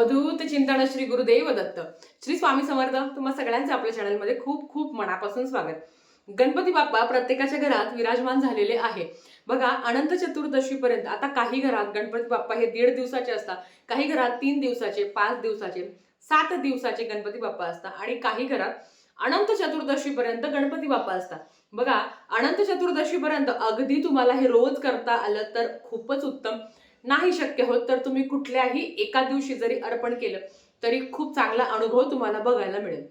अवधूत चिंतन श्री गुरुदेव दत्त श्री स्वामी समर्थ तुम्हा सगळ्यांचं आपल्या चॅनलमध्ये खूप खूप मनापासून स्वागत. गणपती बाप्पा प्रत्येकाच्या घरात विराजमान झालेले आहे. बघा अनंत चतुर्दशी पर्यंत आता काही घरात गणपती बाप्पा हे दीड दिवसाचे असतात काही घरात तीन दिवसाचे पाच दिवसाचे सात दिवसाचे गणपती बाप्पा असतात आणि काही घरात अनंत चतुर्दशी पर्यंत गणपती बाप्पा असतात. बघा अनंत चतुर्दशी पर्यंत अगदी तुम्हाला हे रोज करता आलं तर खूपच उत्तम. नाही शक्य होत तर तुम्ही कुठल्याही एका दिवशी जरी अर्पण केलं तरी खूप चांगला अनुभव तुम्हाला बघायला मिळेल.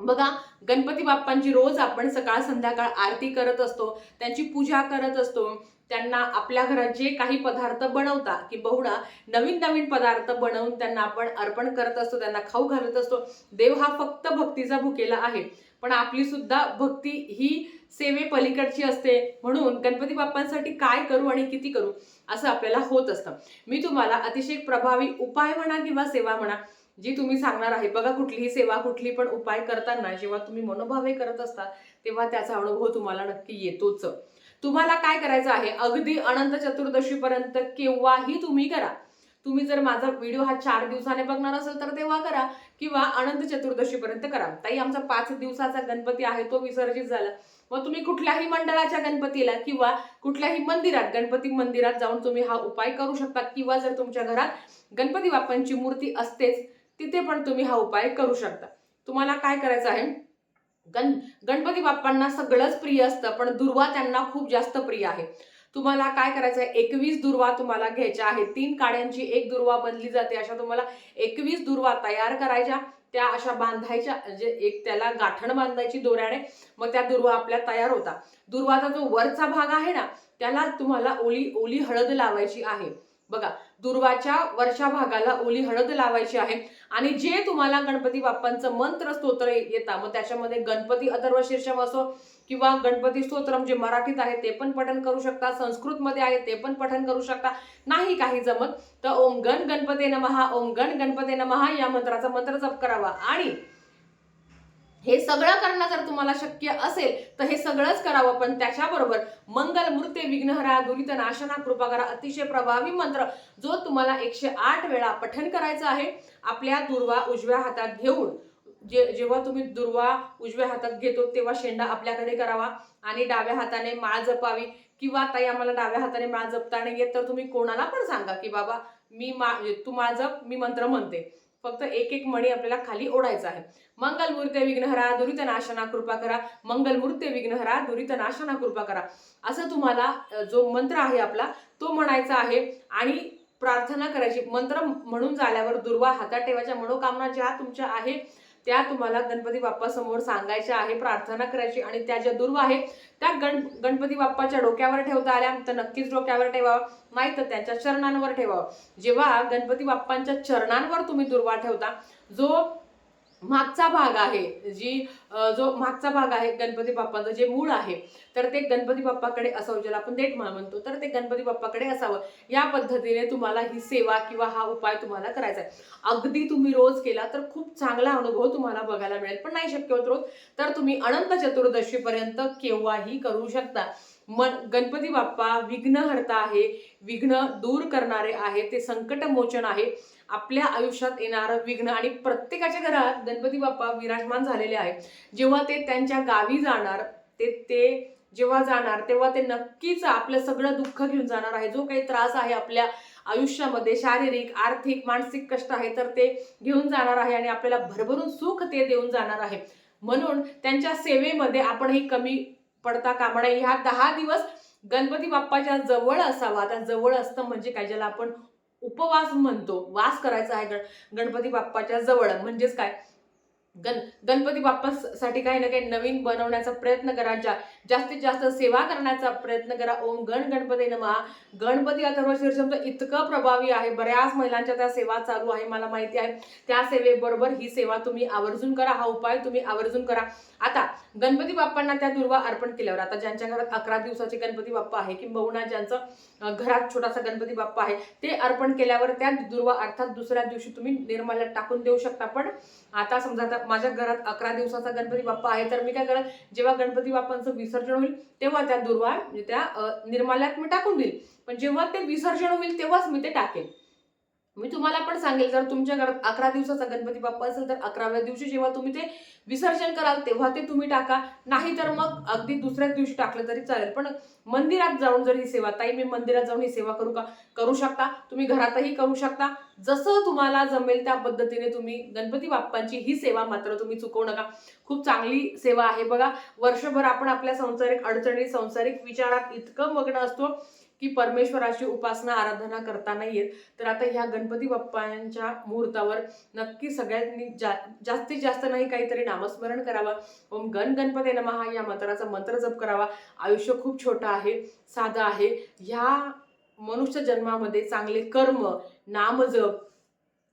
बघा गणपती बाप्पांची रोज आपण सकाळ संध्याकाळ आरती करत असतो त्यांची पूजा करत असतो त्यांना आपल्या घरात जे काही पदार्थ बनवता की बहुणा नवीन नवीन पदार्थ बनवून त्यांना आपण अर्पण करत असतो त्यांना खाऊ घालत असतो. देव हा फक्त भक्तीचा भुकेला आहे. पण आपली सुद्धा भक्ती ही सेवे पलीकडची असते. म्हणून गणपती बाप्पांसाठी काय करू आणि किती करू असं आपल्याला होत असतं. मी तुम्हाला अतिशय प्रभावी उपाय म्हणा किंवा सेवा म्हणा जी तुम्ही सांगणार आहे बघा कुठलीही सेवा कुठली पण उपाय करताना जेव्हा तुम्ही मनोभावे करत असता तेव्हा त्याचा अनुभव तुम्हाला नक्की येतोच. तुम्हाला काय करायचं आहे? अगदी अनंत चतुर्दशीपर्यंत केव्हाही तुम्ही करा. तुम्ही जर माझा व्हिडिओ हा चार दिवसाने बघणार असेल तर तेव्हा करा किंवा अनंत चतुर्दशीपर्यंत करा. ताई आमचा पाच दिवसाचा गणपती आहे तो विसर्जित झाला. मग तुम्ही कुठल्याही मंडळाच्या गणपतीला किंवा कुठल्याही मंदिरात गणपती मंदिरात जाऊन तुम्ही हा उपाय करू शकता. किंवा जर तुमच्या घरात गणपती बाप्पांची मूर्ती असतेच तिथे पण तुम्ही हा उपाय करू शकता. तुम्हाला काय करायचं आहे? गण गणपती बाप्पांना सगळंच प्रिय असतं पण दुर्वा त्यांना खूप जास्त प्रिय आहे. तुम्हाला काय करायचं आहे? एकवीस दुर्वा तुम्हाला घ्यायच्या आहेत. तीन काड्यांची एक दुर्वा बनली जाते अशा तुम्हाला एकवीस दुर्वा तयार करायच्या. त्या अशा बांधायच्या म्हणजे एक त्याला गाठण बांधायची दोऱ्याने मग त्या दुर्वा आपल्या तयार होता दुर्वाचा जो वरचा भाग आहे ना त्याला तुम्हाला ओली ओली हळद लावायची आहे. बघा दुर्वाच्या वरच्या भागाला ओली हळद लावायची आहे. आणि जे तुम्हाला गणपती बाप्पांचं मंत्र स्तोत्र येतात मग त्याच्यामध्ये गणपती अथर्व शीर्षम असो किंवा गणपती स्तोत्रम जे मराठीत आहे ते पण पठन करू शकता संस्कृतमध्ये आहे ते पण पठन करू शकता. नाही काही जमत तर ओम गण गणपते नमहा ओम गण गणपते नमहा या मंत्राचा मंत्र जप करावा. आणि हे सगळं करणं जर तुम्हाला शक्य असेल तर हे सगळंच करावं. पण त्याच्याबरोबर मंगल मूर्ते विघ्नहरा दुरित नाशना कृपा करा अतिशय प्रभावी मंत्र जो तुम्हाला एकशे आठ वेळा पठन करायचं आहे आपल्या दुर्वा उजव्या हातात घेऊन जे जेव्हा तुम्ही दुर्वा उजव्या हातात घेतो तेव्हा शेंडा आपल्याकडे करावा. आणि डाव्या हाताने माळ जपावी. किंवा ताई आम्हाला डाव्या हाताने माळ जपता नाही येत तर तुम्ही कोणाला पण सांगा की बाबा मी मा तू माळ जप मी मंत्र म्हणते. फक्त एक एक मणी आपल्याला खाली ओढायचा आहे. मंगलमूर्ते विघ्नहरा दुरित नाशना कृपा करा. मंगलमूर्ते विघ्नहरा दुरित नाशना कृपा करा. असं तुम्हाला जो मंत्र आहे आपला तो म्हणायचा आहे. आणि प्रार्थना करायची. मंत्र म्हणून झाल्यावर दुर्वा हातात ठेवायच्या मनोकामना ज्या तुमच्या आहे त्या तुम्हाला गणपती बाप्पा समोर सांगायच्या आहे प्रार्थना करायची आणि त्या ज्या दुर्वा आहे त्या गण गणपती बाप्पाच्या डोक्यावर ठेवता आल्या. तर नक्कीच डोक्यावर ठेवावं. नाही तर त्यांच्या चरणांवर ठेवावं. जेव्हा गणपती बाप्पांच्या चरणांवर तुम्ही दुर्वा ठेवता जो मागचा भाग आहे जी जो मागचा भाग आहे गणपती बाप्पाचं जे मूळ आहे तर ते गणपती बाप्पाकडे असावं ज्याला आपण देठ म्हणतो तर ते गणपती बाप्पाकडे असावं. या पद्धतीने तुम्हाला ही सेवा किंवा हा उपाय तुम्हाला करायचा आहे. अगदी तुम्ही रोज केला तर खूप चांगला अनुभव तुम्हाला बघायला मिळेल पण नाही शक्य होत रोज. तर तुम्ही अनंत चतुर्दशीपर्यंत केव्हाही करू शकता. मन गणपती बाप्पा विघ्नहर्ता आहे विघ्न दूर करणारे आहे ते संकटमोचन आहे. आपल्या आयुष्यात येणारं विघ्न आणि प्रत्येकाच्या घरात गणपती बाप्पा विराजमान झालेले आहे जेव्हा ते त्यांच्या गावी जाणार ते ते जेव्हा जाणार तेव्हा ते नक्कीच आपलं सगळं दुःख घेऊन जाणार आहे. जो काही त्रास आहे आपल्या आयुष्यामध्ये शारीरिक आर्थिक मानसिक कष्ट आहे तर ते घेऊन जाणार आहे आणि आपल्याला भरभरून सुख ते देऊन जाणार आहे. म्हणून त्यांच्या सेवेमध्ये आपणही कमी पडता कामा नये. ह्या दहा दिवस गणपती बाप्पाच्या जवळ असावा. आता जवळ असतं म्हणजे काय? ज्याला आपण उपवास म्हणतो. वास करायचा आहे गण गणपती बाप्पाच्या जवळ. म्हणजेच काय? गण गणपती बाप्पासाठी काही ना काही नवीन बनवण्याचा प्रयत्न करा. जा जास्तीत जास्त सेवा करण्याचा प्रयत्न करा. ओम गण गणपती नमा. गणपती अथर्व शीर्षमचं इतकं प्रभावी आहे. बऱ्याच महिलांच्या त्या सेवा चालू आहे मला माहिती आहे. त्या सेवेबरोबर ही सेवा तुम्ही आवर्जून करा. हा उपाय तुम्ही आवर्जून करा. आता गणपती बाप्पांना त्या दुर्वा अर्पण केल्यावर आता ज्यांच्या घरात अकरा दिवसाचे गणपती बाप्पा आहे किंबहुना ज्यांचं घरात छोटासा गणपती बाप्पा आहे ते अर्पण केल्यावर त्या दुर्वा अर्थात दुसऱ्या दिवशी तुम्ही निर्माल्यात टाकून देऊ शकता. पण आता समजा आता माझ्या घरात अकरा दिवसाचा गणपती बाप्पा आहे तर मी काय करत जेव्हा गणपती बाप्पांचं विसर्जन होईल तेव्हा त्या दुर्वा म्हणजे त्या निर्माल्यात मी टाकून देईल. पण जेव्हा ते विसर्जन होईल तेव्हाच मी ते टाकेल मी तुम्हाला पण सांगेल जर तुमच्या घरात अकरा दिवसाचा गणपती बाप्पा असेल तर अकराव्या दिवशी जेव्हा तुम्ही ते विसर्जन कराल तेव्हा ते तुम्ही टाका. नाही तर मग अगदी दुसऱ्याच दिवशी टाकलं तरी चालेल. पण मंदिरात जाऊन जर ही सेवा ताई मी मंदिरात जाऊन ही सेवा करू का? करू शकता. तुम्ही घरातही करू शकता. जसं तुम्हाला जमेल त्या पद्धतीने तुम्ही गणपती बाप्पांची ही सेवा मात्र तुम्ही चुकवू नका. खूप चांगली सेवा आहे बघा. वर्षभर आपण आपल्या संसारिक अडचणी संसारिक विचारात इतकं मग्न असतो. की परमेश्वराची उपासना आराधना करता नाही येत तर आता ह्या गणपती बाप्पांच्या मुहूर्तावर नक्की सगळ्यांनी जा जास्तीत जास्त नाही काहीतरी नामस्मरण करावं. ओम गण गणपती नमहा या मंत्राचा मंत्र जप करावा. आयुष्य खूप छोटं आहे साधं आहे. ह्या मनुष्य जन्मामध्ये चांगले कर्म नामजप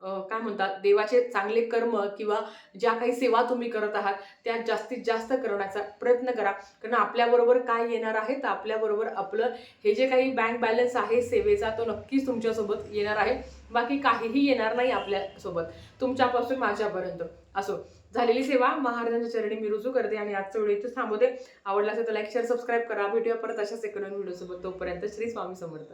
काय म्हणतात देवाचे चांगले कर्म किंवा ज्या काही सेवा तुम्ही करत आहात त्या जास्तीत जास्त करण्याचा प्रयत्न करा. कारण आपल्याबरोबर काय येणार आहे तर आपल्याबरोबर आपलं हे जे काही बँक बॅलन्स आहे सेवेचा तो नक्कीच तुमच्यासोबत येणार आहे. बाकी काहीही येणार नाही आपल्यासोबत. तुमच्यापासून माझ्यापर्यंत. असो. झालेली सेवा महाराजांच्या चरणी मी रुजू करते आणि आजचं व्हिडिओ इथेच थांबवते. आवडला असेल तर लाईक शेअर सबस्क्राईब करा. भेटूया परत अशाच एक नवीन व्हिडिओसोबत. तोपर्यंत श्री स्वामी समर्थ.